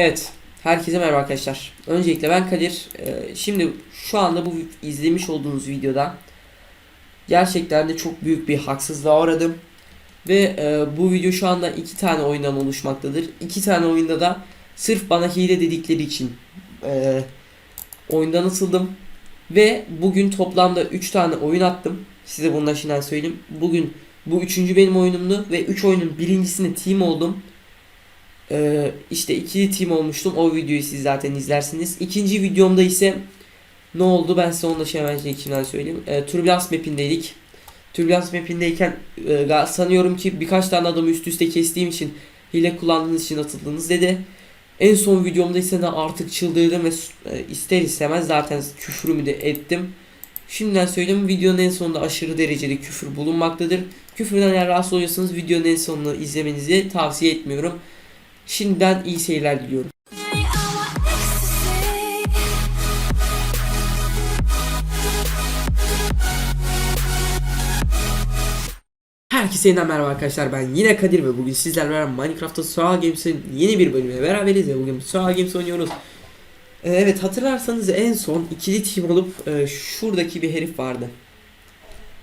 Evet, herkese merhaba arkadaşlar. Öncelikle ben Kadir. Ee, şimdi şu anda bu izlemiş olduğunuz videoda gerçekten de çok büyük bir haksızlığa uğradım. Ve e, bu video şu anda iki tane oyundan oluşmaktadır. İki tane oyunda da sırf bana hile dedikleri için e, oyundan atıldım. Ve bugün toplamda 3 tane oyun attım. Size bundan şimdiden söyleyeyim. Bugün bu üçüncü benim oyunumdu ve 3 oyunun birincisine team oldum. Ee, işte ikili team olmuştum. O videoyu siz zaten izlersiniz. İkinci videomda ise ne oldu ben size onu da şey hemen içimden söyleyeyim. Ee, Turbulence map'indeydik. Turbulence map'indeyken e, sanıyorum ki birkaç tane adamı üst üste kestiğim için hile kullandığınız için atıldınız dedi. En son videomda ise de artık çıldırdım ve e, ister istemez zaten küfürümü de ettim. Şimdiden söyleyeyim videonun en sonunda aşırı derecede küfür bulunmaktadır. Küfürden eğer rahatsız oluyorsanız videonun en sonunu izlemenizi tavsiye etmiyorum. Şimdiden iyi seyirler diliyorum. Herkese yeniden merhaba arkadaşlar ben yine Kadir ve bugün sizlerle beraber Minecraft'ta Survival Games'in yeni bir bölümüyle beraberiz ve bugün Survival Games oynuyoruz. Ee, evet hatırlarsanız en son ikili team olup e, şuradaki bir herif vardı.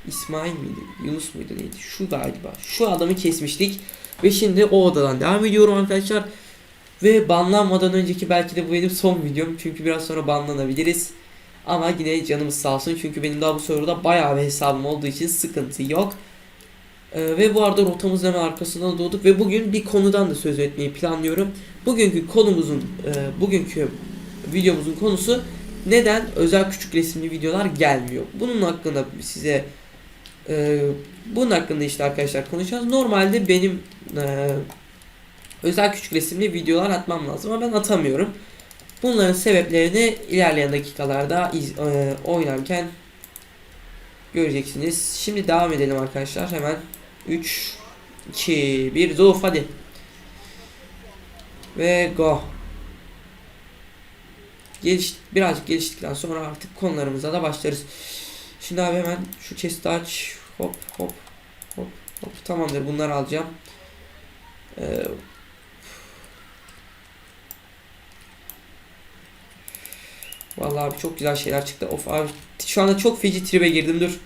İsmail miydi? Yunus muydu neydi? Şu galiba. Şu adamı kesmiştik. Ve şimdi o odadan devam ediyorum arkadaşlar. Ve banlanmadan önceki belki de bu benim son videom. Çünkü biraz sonra banlanabiliriz. Ama yine canımız sağ olsun. Çünkü benim daha bu soruda bayağı bir hesabım olduğu için sıkıntı yok. Ee, ve bu arada rotamızın hemen arkasından doğduk. Ve bugün bir konudan da söz etmeyi planlıyorum. Bugünkü konumuzun, e, bugünkü videomuzun konusu neden özel küçük resimli videolar gelmiyor? Bunun hakkında size e, bunun hakkında işte arkadaşlar konuşacağız. Normalde benim e, özel küçük resimli videolar atmam lazım ama ben atamıyorum. Bunların sebeplerini ilerleyen dakikalarda iz, e, oynarken göreceksiniz. Şimdi devam edelim arkadaşlar. Hemen 3 2 1 Zuf hadi. Ve go. Geliş, birazcık geliştikten sonra artık konularımıza da başlarız. Şimdi abi hemen şu chest'i aç. Hop hop hop hop. Tamamdır bunları alacağım. Ee, Vallahi abi çok güzel şeyler çıktı. Of abi şu anda çok feci tribe girdim dur.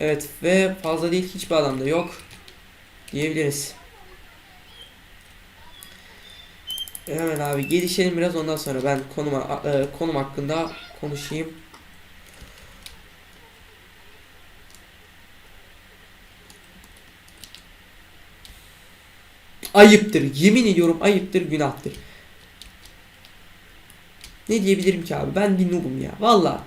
Evet ve fazla değil hiçbir adamda yok diyebiliriz. Hemen abi gelişelim biraz ondan sonra ben konuma e, konum hakkında konuşayım. Ayıptır. Yemin ediyorum ayıptır, günahtır. Ne diyebilirim ki abi? Ben bir noobum ya. Valla.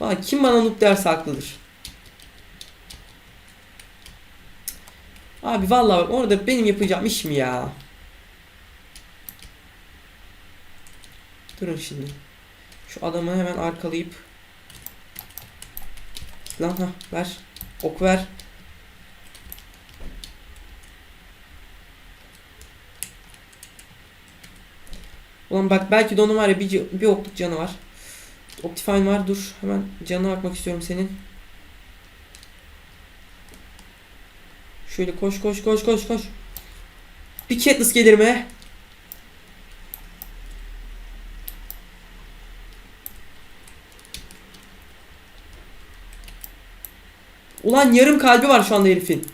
Valla kim bana noob derse haklıdır. Abi valla orada benim yapacağım iş mi ya? Durun şimdi. Şu adamı hemen arkalayıp Lan ha ver. Ok ver. Ulan bak belki de onun var ya bir, bir okluk canı var. Optifine var dur hemen canına bakmak istiyorum senin. Şöyle koş koş koş koş koş. Bir Katniss gelir mi? Ulan yarım kalbi var şu anda herifin.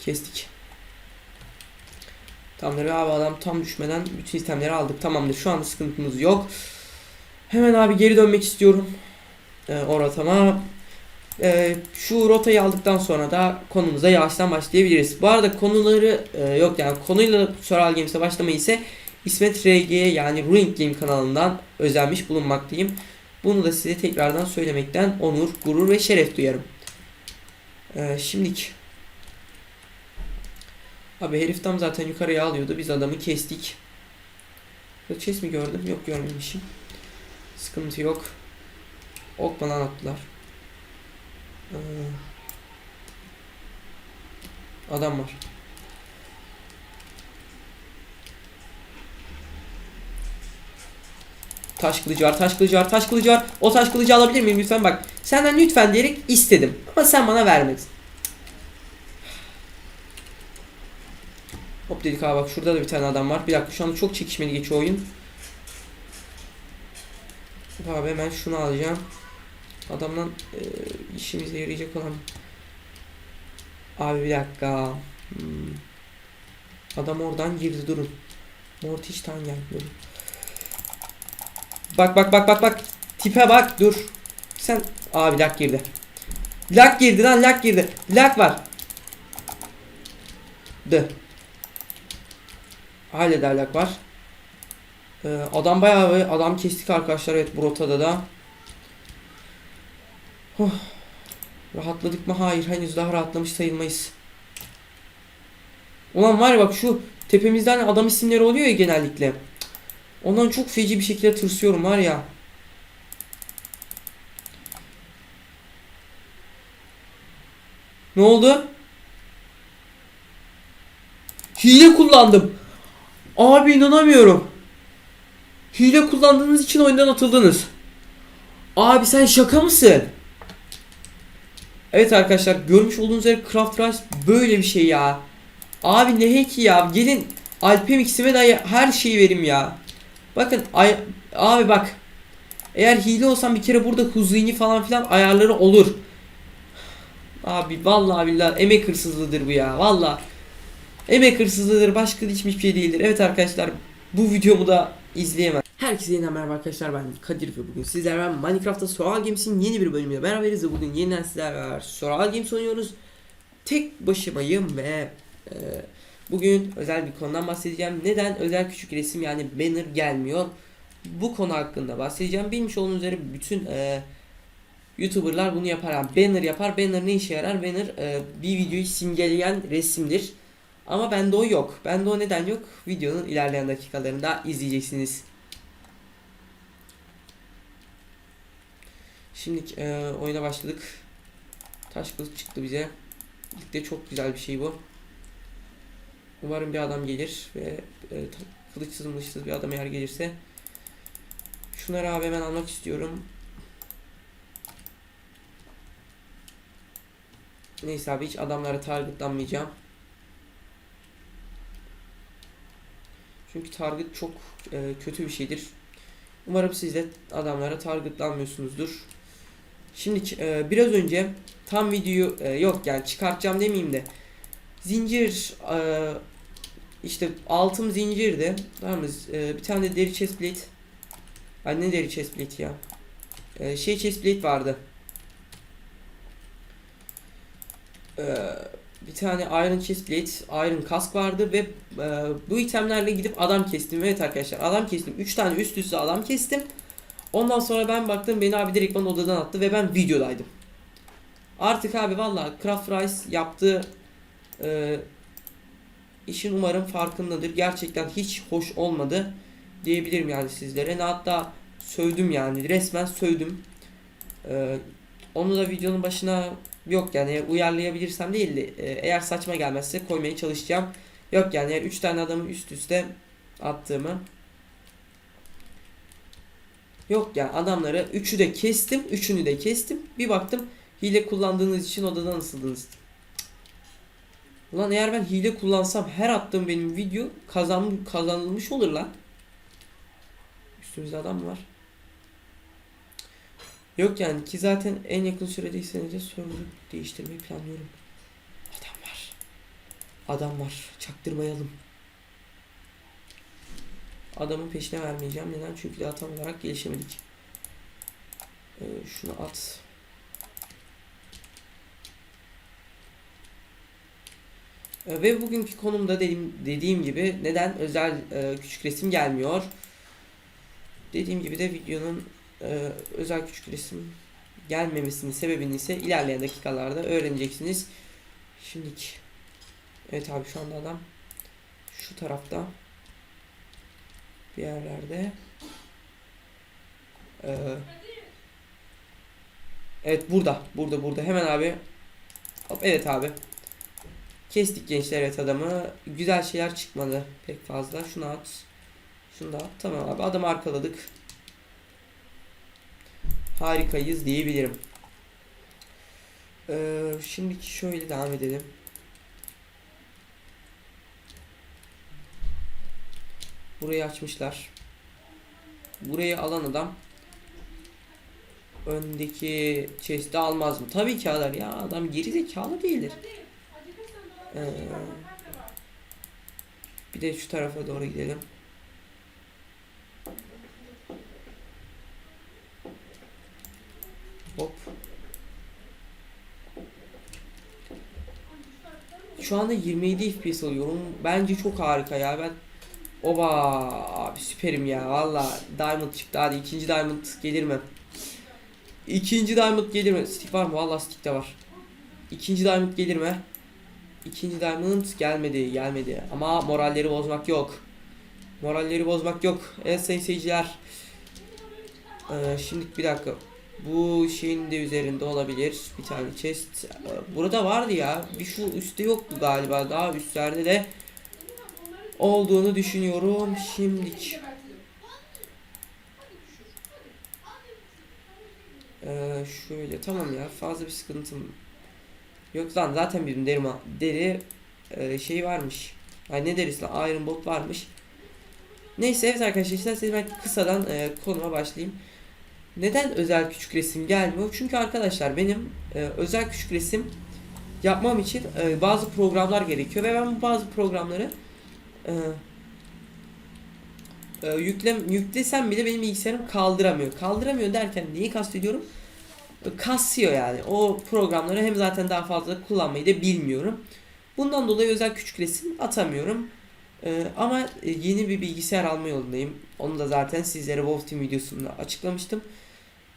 Kestik. Tamamdır abi adam tam düşmeden bütün itemleri aldık. Tamamdır şu anda sıkıntımız yok. Hemen abi geri dönmek istiyorum. Ee, o rotama. Ee, şu rotayı aldıktan sonra da konumuza yavaştan başlayabiliriz. Bu arada konuları e, yok yani konuyla Survival Games'e başlamayı ise İsmet RG yani Ruined Game kanalından özenmiş bulunmaktayım. Bunu da size tekrardan söylemekten onur, gurur ve şeref duyarım. Ee, şimdilik Abi herif tam zaten yukarıya alıyordu. Biz adamı kestik. Chest mi gördüm? Yok görmemişim. Sıkıntı yok. Ok bana attılar. Ee, adam var. Taş kılıcı var, taş kılıcı var, taş kılıcı var. O taş kılıcı alabilir miyim lütfen bak. Senden lütfen diyerek istedim. Ama sen bana vermedin. Hop dedik abi bak şurada da bir tane adam var. Bir dakika şu anda çok çekişmeli geçiyor oyun. Abi hemen şunu alacağım. Adamdan e, işimize yarayacak olan. Abi bir dakika. Hmm. Adam oradan girdi durun. Mortiş'ten geldi durun. Bak bak bak bak bak. Tipe bak dur. Sen abi lak girdi. Lak girdi lan lak girdi. Lak var. De. Halleder lak var. Ee, adam bayağı adam kestik arkadaşlar evet bu da. Huh. Rahatladık mı? Hayır henüz daha rahatlamış sayılmayız. Ulan var ya bak şu tepemizden adam isimleri oluyor ya genellikle. Ondan çok feci bir şekilde tırsıyorum var ya. Ne oldu? Hile kullandım. Abi inanamıyorum. Hile kullandığınız için oyundan atıldınız. Abi sen şaka mısın? Evet arkadaşlar görmüş olduğunuz üzere Craft Rice böyle bir şey ya. Abi ne hack'i ya. Gelin Alpem X'ime de her şeyi verim ya. Bakın ay abi bak. Eğer hile olsam bir kere burada huzini falan filan ayarları olur. Abi vallahi billahi emek hırsızlığıdır bu ya. Vallahi emek hırsızlığıdır. Başka hiçbir şey değildir. Evet arkadaşlar bu videomu da izleyemem. Herkese yeniden merhaba arkadaşlar ben Kadir ve bugün sizlerle Minecraft'ta Survival Games'in yeni bir bölümüyle beraberiz ve bugün yeniden sizlerle Survival Games oynuyoruz. Tek başımayım ve e, bugün özel bir konudan bahsedeceğim. Neden özel küçük resim yani banner gelmiyor? Bu konu hakkında bahsedeceğim. Bilmiş olduğunuz üzere bütün e, YouTuber'lar bunu yapar. Yani banner yapar. Banner ne işe yarar? Banner e, bir videoyu simgeleyen resimdir. Ama bende o yok. Bende o neden yok? Videonun ilerleyen dakikalarında izleyeceksiniz. Şimdi e, oyuna başladık. Taş kılıç çıktı bize. İlk de çok güzel bir şey bu. Umarım bir adam gelir ve e, kılıçsız mılıçsız bir adam eğer gelirse. Şunları abi hemen almak istiyorum. Neyse abi hiç adamlara targetlanmayacağım. Çünkü target çok e, kötü bir şeydir. Umarım siz de adamlara targetlanmıyorsunuzdur. Şimdi e, biraz önce tam videoyu e, yok yani çıkartacağım demeyeyim de zincir e, işte altım zincirdi. Tamam mı? E, bir tane de deri chestplate. Ay ne deri chestplate ya? E, şey chestplate vardı. E, bir tane iron chestplate, iron kask vardı ve bu itemlerle gidip adam kestim. Evet arkadaşlar adam kestim. 3 tane üst üste adam kestim. Ondan sonra ben baktım beni abi direkt bana odadan attı ve ben videodaydım. Artık abi valla Craft Rice yaptığı e, işin umarım farkındadır. Gerçekten hiç hoş olmadı diyebilirim yani sizlere. Ne hatta sövdüm yani resmen sövdüm. E, onu da videonun başına yok yani eğer uyarlayabilirsem değil de e, eğer saçma gelmezse koymaya çalışacağım. Yok yani eğer 3 tane adamı üst üste attığımı Yok yani adamları üçü de kestim. Üçünü de kestim. Bir baktım hile kullandığınız için odadan ısıldınız. Ulan eğer ben hile kullansam her attığım benim video kazan, kazanılmış olur lan. Üstümüzde adam var? Yok yani ki zaten en yakın sürede senede server değiştirmeyi planlıyorum. Adam var. Adam var. Çaktırmayalım. Adamın peşine vermeyeceğim. Neden? Çünkü daha tam olarak gelişemedik. Ee, şunu at. Ve bugünkü konumda dediğim, dediğim gibi neden özel e, küçük resim gelmiyor? Dediğim gibi de videonun e, özel küçük resim gelmemesinin sebebini ise ilerleyen dakikalarda öğreneceksiniz. Şimdiki. Evet abi şu anda adam şu tarafta bir yerlerde. Ee, evet burada. Burada burada. Hemen abi. Hop evet abi. Kestik gençler evet adamı. Güzel şeyler çıkmadı pek fazla. Şunu at. Şunu da at. Tamam abi. Adamı arkaladık. Harikayız diyebilirim. Ee, şimdi şöyle devam edelim. Burayı açmışlar. Burayı alan adam öndeki chest'i almaz mı? Tabii ki alır ya. Adam geri zekalı değildir. Ee, bir de şu tarafa doğru gidelim. Hop. Şu anda 27 FPS alıyorum. Bence çok harika ya. Ben Oba abi süperim ya. Valla Diamond çıktı. Hadi ikinci Diamond gelir mi? İkinci Diamond gelir mi? Stick var mı? Valla stick de var. İkinci Diamond gelir mi? İkinci Diamond gelmedi. Gelmedi. Ama moralleri bozmak yok. Moralleri bozmak yok. Evet sayın seyirciler. Ee, şimdi bir dakika. Bu şeyin de üzerinde olabilir. Bir tane chest. Ee, Burada vardı ya. Bir şu üstte yoktu galiba. Daha üstlerde de olduğunu düşünüyorum. Şimdilik. Ee, şöyle tamam ya fazla bir sıkıntım yok lan zaten bizim deri deri e, şey varmış. Ay ne derisi lan Iron Bolt varmış. Neyse evet arkadaşlar isterseniz ben kısadan e, konuma başlayayım. Neden özel küçük resim gelmiyor? Çünkü arkadaşlar benim e, özel küçük resim yapmam için e, bazı programlar gerekiyor ve ben bu bazı programları e, e, yükle, yüklesem bile benim bilgisayarım kaldıramıyor. Kaldıramıyor derken neyi kastediyorum? Kasıyor yani. O programları hem zaten daha fazla kullanmayı da bilmiyorum. Bundan dolayı özel küçük resim atamıyorum. E, ama yeni bir bilgisayar alma yolundayım. Onu da zaten sizlere Wolf Team videosunda açıklamıştım.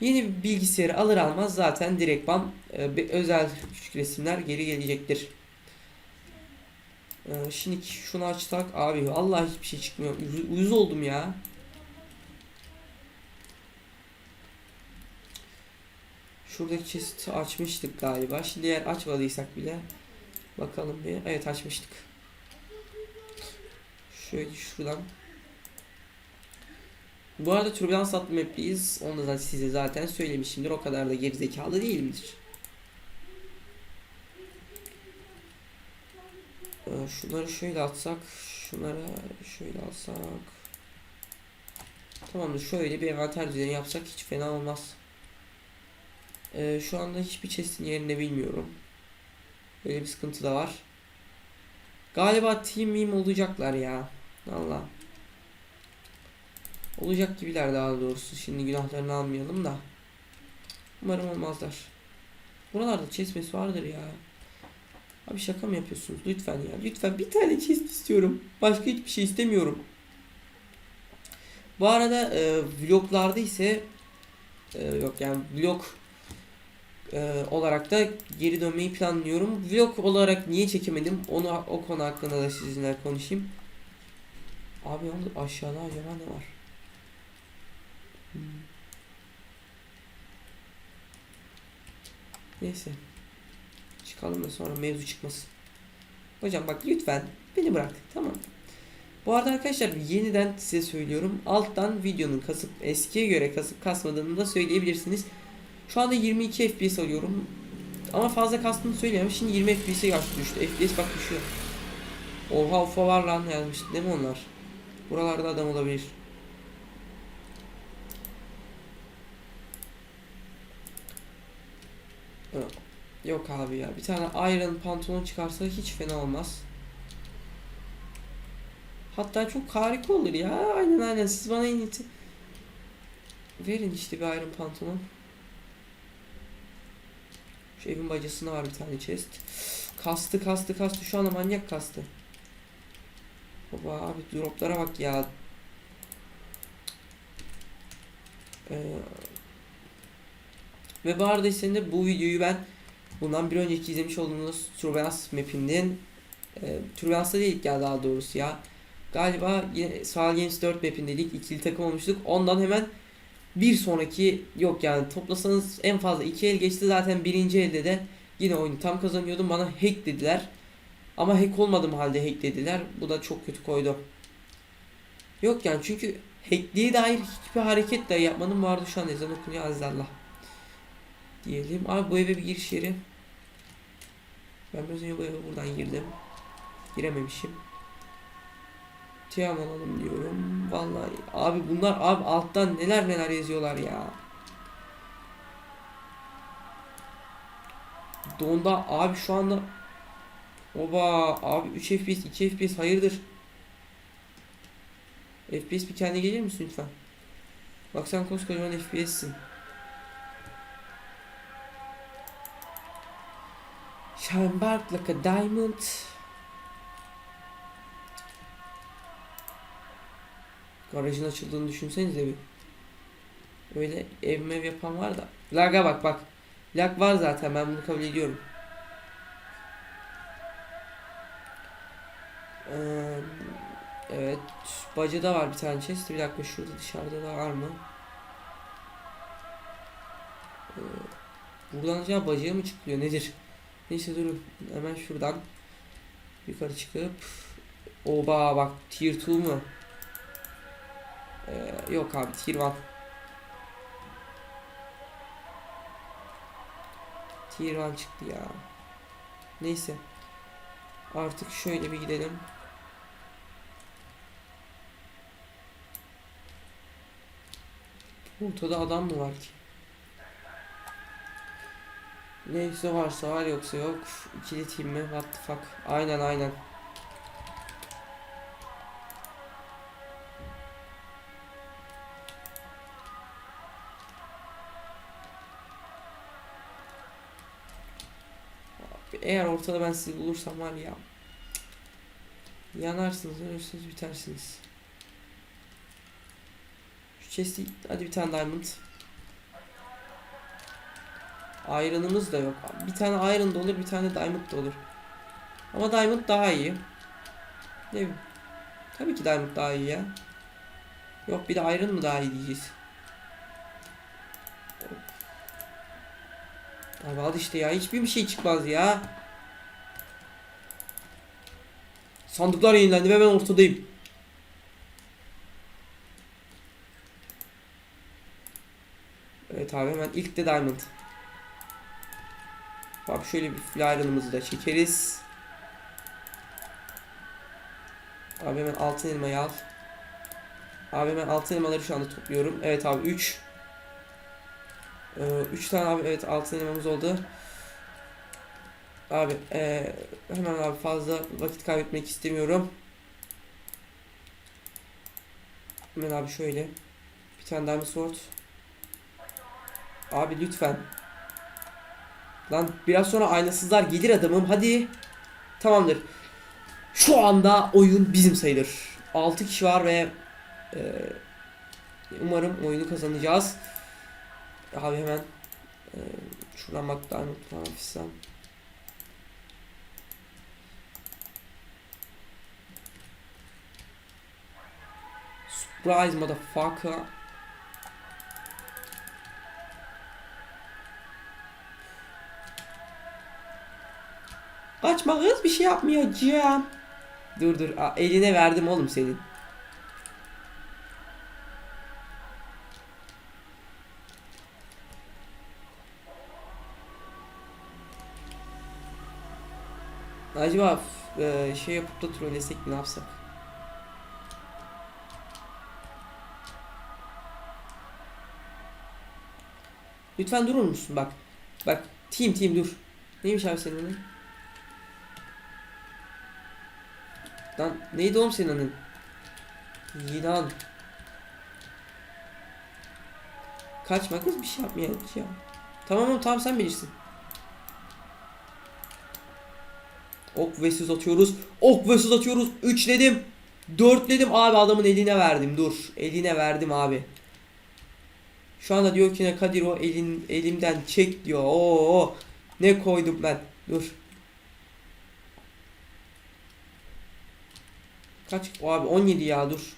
Yeni bir bilgisayarı alır almaz zaten direktman e, özel küçük resimler geri gelecektir. Ee, şimdi şunu açsak abi Allah hiçbir şey çıkmıyor. Uyuz, uyuz oldum ya. Şuradaki chest'i açmıştık galiba. Şimdi eğer açmadıysak bile bakalım bir. Evet açmıştık. Şöyle şuradan. Bu arada türbülans atma mapliyiz. Onu da size zaten söylemişimdir. O kadar da gerizekalı değilimdir. Ee, Şunları şöyle atsak, şunları şöyle alsak. Tamamdır. Şöyle bir envanter düzeni yapsak hiç fena olmaz. Ee, şu anda hiçbir chest'in yerini bilmiyorum. Böyle bir sıkıntı da var. Galiba team meme olacaklar ya. Allah. Olacak gibiler daha doğrusu. Şimdi günahlarını almayalım da. Umarım olmazlar. Buralarda chest vardır ya. Abi şaka mı yapıyorsunuz? Lütfen ya. Lütfen bir tane chest istiyorum. Başka hiçbir şey istemiyorum. Bu arada e, vloglarda ise e, yok yani vlog e, olarak da geri dönmeyi planlıyorum. Vlog olarak niye çekemedim? Onu o konu hakkında da sizinle konuşayım. Abi yalnız aşağıda acaba ne var? Hmm. Neyse. Çıkalım da sonra mevzu çıkmasın. Hocam bak lütfen beni bırak. Tamam. Bu arada arkadaşlar yeniden size söylüyorum. Alttan videonun kasıp eskiye göre kasıp kasmadığını da söyleyebilirsiniz. Şu anda 22 FPS alıyorum. Ama fazla kastığını söyleyemem. Şimdi 20 FPS'e yaş düştü. FPS bak düşüyor. Oha ufa var lan yazmış. Değil mi onlar? Buralarda adam olabilir. Yok abi ya. Bir tane iron pantolon çıkarsa hiç fena olmaz. Hatta çok harika olur ya. Aynen aynen. Siz bana en verin işte bir iron pantolon. Şu evin bacasında var bir tane chest. Kastı kastı kastı. Şu anda manyak kastı. Baba abi droplara bak ya. Ee, ve bu arada de bu videoyu ben Bundan bir önceki izlemiş olduğunuz Turbulence map'inden e, Turbulence'da değildik ya daha doğrusu ya. Galiba yine Sağ Games 4 map'indeydik. ikili takım olmuştuk. Ondan hemen bir sonraki yok yani toplasanız en fazla iki el geçti zaten birinci elde de yine oyunu tam kazanıyordum bana hack dediler. Ama hack olmadım halde hack dediler. Bu da çok kötü koydu. Yok yani çünkü hackliğe dair hiçbir hareket de yapmadım. Bu arada şu an ezan okunuyor azizallah. Diyelim. Abi bu eve bir giriş yeri. Ben biraz önce buraya buradan girdim. Girememişim. Tiam alalım diyorum. Vallahi abi bunlar abi alttan neler neler yazıyorlar ya. Donda abi şu anda Oba abi 3 FPS 2 FPS hayırdır? FPS bir kendine gelir misin lütfen? Bak sen koskocaman FPS'sin. Shine bark like a diamond. Garajın açıldığını düşünsenize bir. Öyle ev mev yapan var da. Lag'a bak bak. Lag var zaten ben bunu kabul ediyorum. Ee, evet. Bacada var bir tane chest. Bir dakika şurada dışarıda da var mı? Ee, buradan acaba bacaya mı çıkıyor nedir? Neyse durun. Hemen şuradan yukarı çıkıp Oba bak tier 2 mu? Ee, yok abi tier 1. Tier 1 çıktı ya. Neyse. Artık şöyle bir gidelim. Ortada adam mı var ki? Neyse varsa var yoksa yok. İkili team mi? What the fuck? Aynen aynen. Eğer ortada ben sizi bulursam var ya. Yanarsınız, ölürsünüz, bitersiniz. Şu chest'i hadi bir tane diamond. Iron'ımız da yok. Bir tane iron da olur, bir tane diamond da olur. Ama diamond daha iyi. Ne bileyim. Tabii ki diamond daha iyi ya. Yok bir de iron mı daha iyi diyeceğiz. Abi al işte ya hiçbir bir şey çıkmaz ya. Sandıklar yenilendi ve ben ortadayım. Evet abi hemen ilk de diamond. Bak şöyle bir flyer'ımızı da çekeriz. Abi hemen altın elmayı al. Abi hemen altın elmaları şu anda topluyorum. Evet abi 3. 3 tane abi evet altın elmamız oldu. Abi ee, hemen abi fazla vakit kaybetmek istemiyorum. Hemen abi şöyle. Bir tane diamond sword. Abi lütfen. Lan biraz sonra aynasızlar gelir adamım hadi. Tamamdır. Şu anda oyun bizim sayılır. 6 kişi var ve e, umarım oyunu kazanacağız. Abi hemen e, şuradan bak diamond falan Surprise motherfucker. Kaçma kız bir şey yapmayacağım. Dur dur eline verdim oğlum senin. Acaba e, şey yapıp da trollesek ne yapsak? Lütfen durur musun bak. Bak team team dur. Neymiş abi senin adın? Lan neydi oğlum senin adın? Yılan. Kaçma kız bir şey yapmayalım. Şey yap. Tamam oğlum tamam sen bilirsin. Ok ve süz atıyoruz. Ok ve süz atıyoruz. Üçledim. Dörtledim abi adamın eline verdim. Dur. Eline verdim abi. Şu anda diyor ki ne Kadir o elin elimden çek diyor. Oo ne koydum ben. Dur. Kaç? O abi 17 ya dur.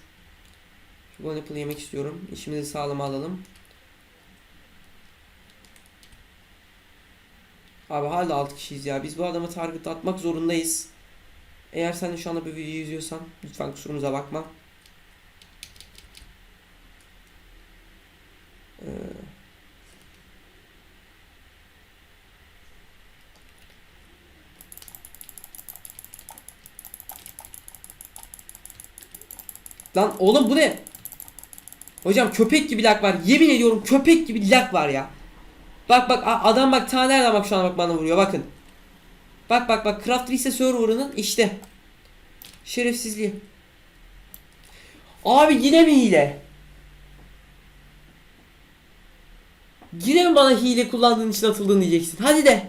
Şu Apple yemek istiyorum. İşimizi sağlam alalım. Abi hala 6 kişiyiz ya. Biz bu adamı target atmak zorundayız. Eğer sen de şu anda bu videoyu izliyorsan lütfen kusurumuza bakma. Lan oğlum bu ne? Hocam köpek gibi lag var. Yemin ediyorum köpek gibi lag var ya. Bak bak adam bak ta nereden bak şu an bak bana vuruyor bakın. Bak bak bak Craft Reset server'ının işte. Şerefsizliği. Abi yine mi hile? Yine mi bana hile kullandığın için atıldın diyeceksin. Hadi de.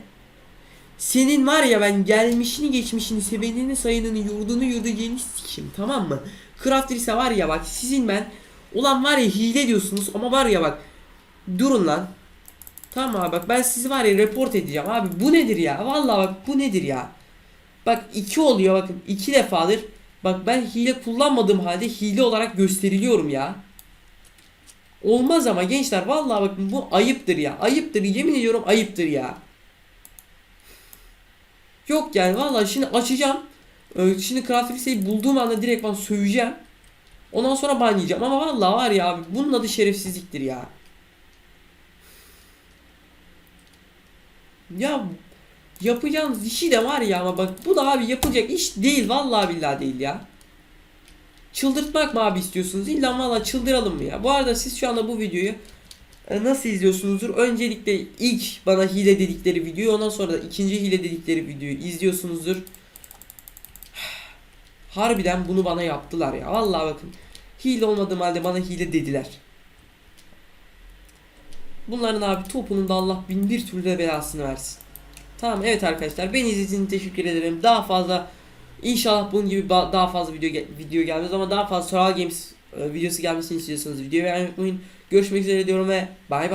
Senin var ya ben gelmişini geçmişini sevenini sayınını yurdunu yurdacağını sikeyim tamam mı? Craft Reset var ya bak sizin ben Ulan var ya hile diyorsunuz ama var ya bak Durun lan. Tamam abi bak ben sizi var ya report edeceğim abi bu nedir ya? Vallahi bak bu nedir ya? Bak iki oluyor bakın iki defadır Bak ben hile kullanmadığım halde hile olarak gösteriliyorum ya. Olmaz ama gençler vallahi bakın bu ayıptır ya ayıptır yemin ediyorum ayıptır ya. Yok yani vallahi şimdi açacağım Şimdi Craft Reset'i bulduğum anda direkt ben söveceğim Ondan sonra ban yiyeceğim ama vallahi var ya abi bunun adı şerefsizliktir ya. Ya yapacağınız işi de var ya ama bak bu da abi yapılacak iş değil vallahi billahi değil ya. Çıldırtmak mı abi istiyorsunuz? İlla valla çıldıralım mı ya? Bu arada siz şu anda bu videoyu e, nasıl izliyorsunuzdur? Öncelikle ilk bana hile dedikleri videoyu ondan sonra da ikinci hile dedikleri videoyu izliyorsunuzdur. Harbiden bunu bana yaptılar ya. Vallahi bakın. Hile olmadığım halde bana hile dediler. Bunların abi topunun da Allah bin bir türlü de belasını versin. Tamam evet arkadaşlar beni izlediğiniz teşekkür ederim. Daha fazla inşallah bunun gibi daha fazla video video gelmez ama daha fazla Survival Games e, videosu gelmesini istiyorsanız videoyu beğenmeyi unutmayın. Görüşmek üzere diyorum ve bay bay.